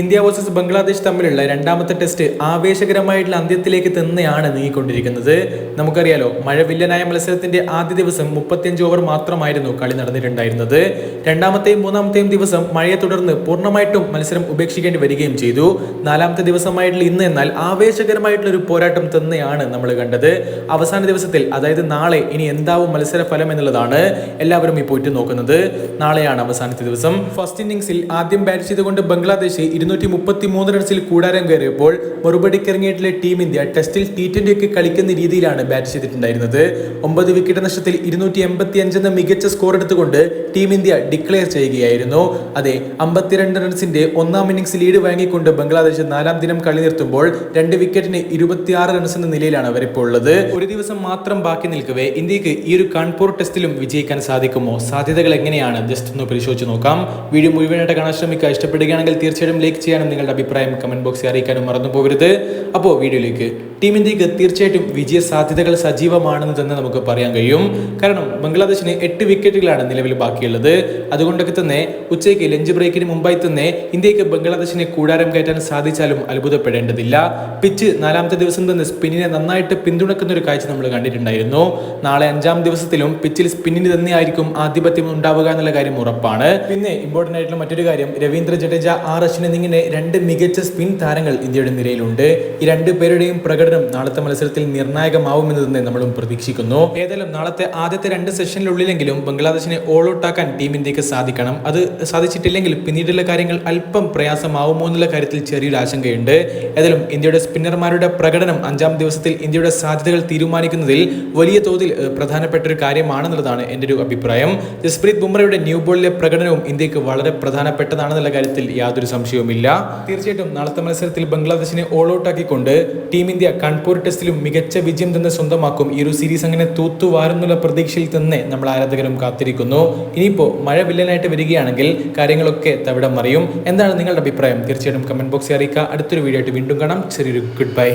India versus Bangladesh തമ്മിലുള്ള രണ്ടാമത്തെ test ആവേശകരമായിട്ടുള്ള അന്ത്യത്തിലേക്ക് തന്നെയാണ് നീങ്ങിക്കൊണ്ടിരിക്കുന്നത്. നമുക്കറിയാലോ മഴവില്ലനായ മത്സരത്തിന്റെ ആദ്യ ദിവസം മുപ്പത്തിയഞ്ച് ഓവർ മാത്രമായിരുന്നു കളി നടന്നിട്ടുണ്ടായിരുന്നത്. രണ്ടാമത്തെയും മൂന്നാമത്തെയും ദിവസം മഴയെ തുടർന്ന് പൂർണമായിട്ടും മത്സരം ഉപേക്ഷിക്കേണ്ടി വരികയും ചെയ്തു. നാലാമത്തെ ദിവസമായിട്ടുള്ള ഇന്ന് എന്നാൽ ആവേശകരമായിട്ടുള്ള ഒരു പോരാട്ടം തന്നെയാണ് നമ്മൾ കണ്ടത്. അവസാന ദിവസത്തിൽ അതായത് നാളെ ഇനി എന്താവും മത്സര ഫലം എന്നുള്ളതാണ് എല്ലാവരും ഇപ്പോൾ ഉറ്റുനോക്കുന്നത്. നാളെയാണ് അവസാനത്തെ ദിവസം. ഫസ്റ്റ് ഇന്നിംഗ്സിൽ ആദ്യം ബാറ്റ് ചെയ്തുകൊണ്ട് ബംഗ്ലാദേശ് ഇരുന്നൂറ്റി മുപ്പത്തി മൂന്ന് റൺസിൽ കൂടാരം കയറിയപ്പോൾ മറുപടിക്കിറങ്ങിയിട്ടുള്ള ടീം ഇന്ത്യ ടെസ്റ്റിൽ ടി ട്വന്റി ഒക്കെ കളിക്കുന്ന രീതിയിലാണ് ബാറ്റ് ചെയ്തിട്ടുണ്ടായിരുന്നത്. ഒമ്പത് വിക്കറ്റ് നഷ്ടത്തിൽ ഇരുന്നൂറ്റി എൺപത്തി അഞ്ചെന്ന മികച്ച സ്കോർ എടുത്തുകൊണ്ട് ടീം ഇന്ത്യ ഡിക്ലെയർ ചെയ്യുകയായിരുന്നു. അതെ അമ്പത്തിരണ്ട് റൺസിന്റെ ഒന്നാം ഇന്നിംഗ്സ് ലീഡ് വാങ്ങിക്കൊണ്ട് ബംഗ്ലാദേശ് നാലാം ദിനം കളി നിർത്തുമ്പോൾ രണ്ട് വിക്കറ്റിന് ഇരുപത്തിയാറ് റൺസ് എന്ന നിലയിലാണ് അവരിപ്പോൾ ഉള്ളത്. ഒരു ദിവസം മാത്രം ബാക്കി നിൽക്കവേ ഇന്ത്യയ്ക്ക് ഈ ഒരു കാൺപൂർ ടെസ്റ്റിലും വിജയിക്കാൻ സാധിക്കുമോ? സാധ്യതകൾ എങ്ങനെയാണ്? ജസ്റ്റ് ഒന്ന് പരിശോധിച്ച് നോക്കാം. വീഡിയോ മുഴുവനായിട്ട് കാണാൻ ശ്രമിക്കുക. ഇഷ്ടപ്പെടുകയാണെങ്കിൽ തീർച്ചയായിട്ടും ലൈക്ക് ചെയ്യാനും നിങ്ങളുടെ അഭിപ്രായം കമന്റ് ബോക്സിൽ അറിയിക്കാനും മറന്നു പോകരുത് അപ്പോൾ വീഡിയോയിലേക്ക് ടീം ഇന്ത്യയ്ക്ക് തീർച്ചയായിട്ടും വിജയ സാധ്യതകൾ സജീവമാണെന്ന് തന്നെ നമുക്ക് പറയാൻ കഴിയും. കാരണം ബംഗ്ലാദേശിന് എട്ട് വിക്കറ്റുകളാണ് നിലവിൽ ബാക്കിയുള്ളത്. അതുകൊണ്ടൊക്കെ തന്നെ ഉച്ചയ്ക്ക് ലഞ്ച് ബ്രേക്കിന് മുമ്പായി തന്നെ ഇന്ത്യയ്ക്ക് ബംഗ്ലാദേശിനെ കൂടാരം കയറ്റാൻ സാധിച്ചാലും അത്ഭുതപ്പെടേണ്ടതില്ല. പിച്ച് നാലാമത്തെ ദിവസം തന്നെ സ്പിന്നിനെ നന്നായിട്ട് പിന്തുണക്കുന്ന ഒരു കാഴ്ച നമ്മൾ കണ്ടിട്ടുണ്ടായിരുന്നു. നാളെ അഞ്ചാം ദിവസത്തിലും പിച്ചിൽ സ്പിന്നിന് തന്നെയായിരിക്കും ആധിപത്യം ഉണ്ടാവുക എന്നുള്ള കാര്യം ഉറപ്പാണ്. പിന്നെ ഇമ്പോർട്ടന്റ് ആയിട്ടുള്ള മറ്റൊരു കാര്യം രവീന്ദ്ര ജഡേജ ആർ അശ്വിൻ എന്നിങ്ങനെ രണ്ട് മികച്ച സ്പിൻ താരങ്ങൾ ഇന്ത്യയുടെ നിരയിലുണ്ട്. ഈ രണ്ട് പേരുടെയും പ്രകടനം നാളത്തെ മത്സരത്തിൽ നിർണായകമാവുമെന്ന് തന്നെ നമ്മളും പ്രതീക്ഷിക്കുന്നു. ഏതായാലും നാളത്തെ ആദ്യത്തെ രണ്ട് സെഷനിലുള്ളിലെങ്കിലും ബംഗ്ലാദേശിനെ ഓൾ ഔട്ട് ആക്കാൻ ടീം ഇന്ത്യയ്ക്ക് സാധിക്കണം. അത് സാധിച്ചിട്ടില്ലെങ്കിൽ പിന്നീടുള്ള കാര്യങ്ങൾ അല്പം പ്രയാസമാവുമോ എന്നുള്ള കാര്യത്തിൽ ചെറിയൊരു ആശങ്കയുണ്ട്. ഏതായാലും ഇന്ത്യയുടെ സ്പിന്നർമാരുടെ പ്രകടനം അഞ്ചാം ദിവസത്തിൽ ഇന്ത്യയുടെ സാധ്യതകൾ തീരുമാനിക്കുന്നതിൽ വലിയ തോതിൽ പ്രധാനപ്പെട്ട ഒരു കാര്യമാണെന്നുള്ളതാണ് എന്റെ ഒരു അഭിപ്രായം. ജസ്പ്രീത് ബുംറയുടെ ന്യൂ ബോളിലെ പ്രകടനവും ഇന്ത്യയ്ക്ക് വളരെ പ്രധാനപ്പെട്ടതാണെന്നുള്ള കാര്യത്തിൽ യാതൊരു സംശയവുമില്ല. തീർച്ചയായിട്ടും നാളത്തെ മത്സരത്തിൽ ബംഗ്ലാദേശിനെ ഓൾ ഔട്ട് ആക്കിക്കൊണ്ട് ടീം ഇന്ത്യ കാൺപൂർ ടെസ്റ്റിലും മികച്ച വിജയം തന്നെ സ്വന്തമാക്കും. ഈ ഒരു സീരീസ് അങ്ങനെ തൂത്തുവാരുന്നുള്ള പ്രതീക്ഷയിൽ തന്നെ നമ്മൾ ആരാധകരും കാത്തിരിക്കുന്നു. ഇനിയിപ്പോൾ മഴ വില്ലനായിട്ട് വരികയാണെങ്കിൽ കാര്യങ്ങളൊക്കെ തവിടം മറിയും. എന്താണ് നിങ്ങളുടെ അഭിപ്രായം? തീർച്ചയായിട്ടും കമന്റ് ബോക്സിൽ അറിയിക്കുക. അടുത്തൊരു വീഡിയോ ആയിട്ട് വീണ്ടും കാണാം. ചെറിയൊരു ഗുഡ് ബൈ